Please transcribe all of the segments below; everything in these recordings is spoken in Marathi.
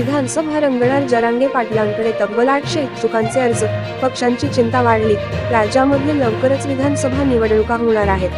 विधानसभा रंगणार जरांगे पाटलांकडे तब्बल आठशे इच्छुकांचे अर्ज. पक्षांची चिंता वाढली. राज्यामध्ये लवकरच विधानसभा निवडणुका होणार आहेत.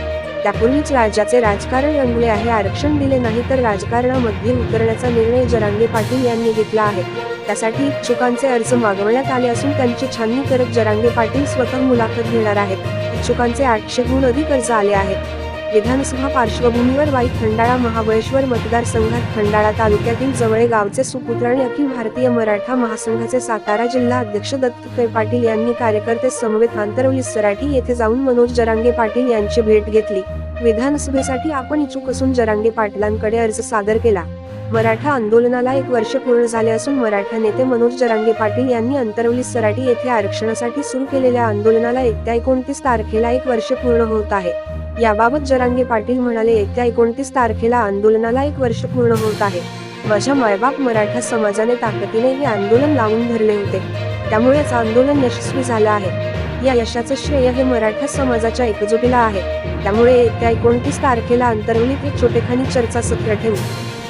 त्यापूर्वीच राज्याचे राजकारण रंगले आहे. आरक्षण दिले नाही तर राजकारणामध्ये उतरण्याचा निर्णय जरांगे पाटील यांनी घेतला आहे. त्यासाठी इच्छुकांचे अर्ज मागवण्यात आले असून त्यांची छाननी करत जरांगे पाटील स्वतः मुलाखत घेणार आहेत. इच्छुकांचे आठशेहून अधिक अर्ज आले आहेत. विधानसभा पार्श्वभूमीवर वाई खंडाळा महाबळेश्वर मतदारसंघात खंडाळा तालुक्यातील जवळे गावचे सुपुत्र आणि अखिल भारतीय मराठा महासंघाचे सातारा जिल्हा अध्यक्ष दत्त पाटील यांनी कार्यकर्ते समवेत आंतरवली सराठी येथे जाऊन मनोज जरांगे पाटील यांची भेट घेतली. विधानसभेसाठी आपण इच्छुक असून जरांगे पाटलांकडे अर्ज सादर केला. मराठा आंदोलनाला एक वर्ष पूर्ण झाले असून मराठा नेते मनोज जरांगे पाटील यांनी अंतरवली सराठी येथे आरक्षणासाठी सुरू केलेल्या आंदोलनाला एकत्या एकोणतीस तारखेला एक वर्ष पूर्ण होत आहे. याबाबत जरांगे पाटील म्हणाले येत्या एकोणतीस तारखेला आंदोलनाला एक वर्ष पूर्ण होत आहे. माझ्या मायबाप मराठा समाजाने ताकदीने हे आंदोलन लावून धरले होते. त्यामुळेच आंदोलन यशस्वी झालं आहे. या यशाचं श्रेय हे मराठा समाजाच्या एकजुटीला आहे. त्यामुळे येत्या एकोणतीस तारखेला अंतर्वलीत एक छोटेखानी चर्चा सत्र ठेवू.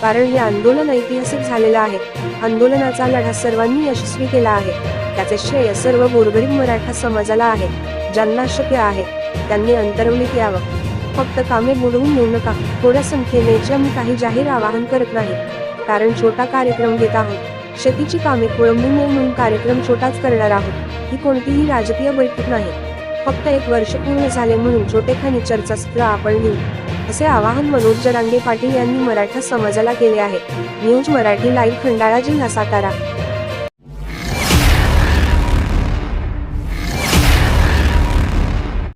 कारण हे आंदोलन ऐतिहासिक झालेलं आहे. आंदोलनाचा लढा सर्वांनी यशस्वी केला आहे. त्याचे श्रेय सर्व गोरगरीब मराठा समाजाला आहे. ज्यांना शक्य आहे. त्यांनी अंतरवलीत यावं. फक्त कामे बुडवून नेऊ नका. थोड्या संख्येने मी काही जाहीर आवाहन करत नाही. कारण छोटा कार्यक्रम घेत आहोत. शेतीची कामे खोळंबू नये म्हणून कार्यक्रम छोटाच करणार आहोत. ही कोणतीही राजकीय बैठक नाही. फक्त एक वर्ष पूर्ण झाले म्हणून छोटेखानी चर्चासत्र आपण घेऊ. असे आवाहन मनोज जरांगे पाटील यांनी मराठा समाजाला केले आहे. न्यूज मराठी लाईव्ह खंडाळा जिल्हा सातारा.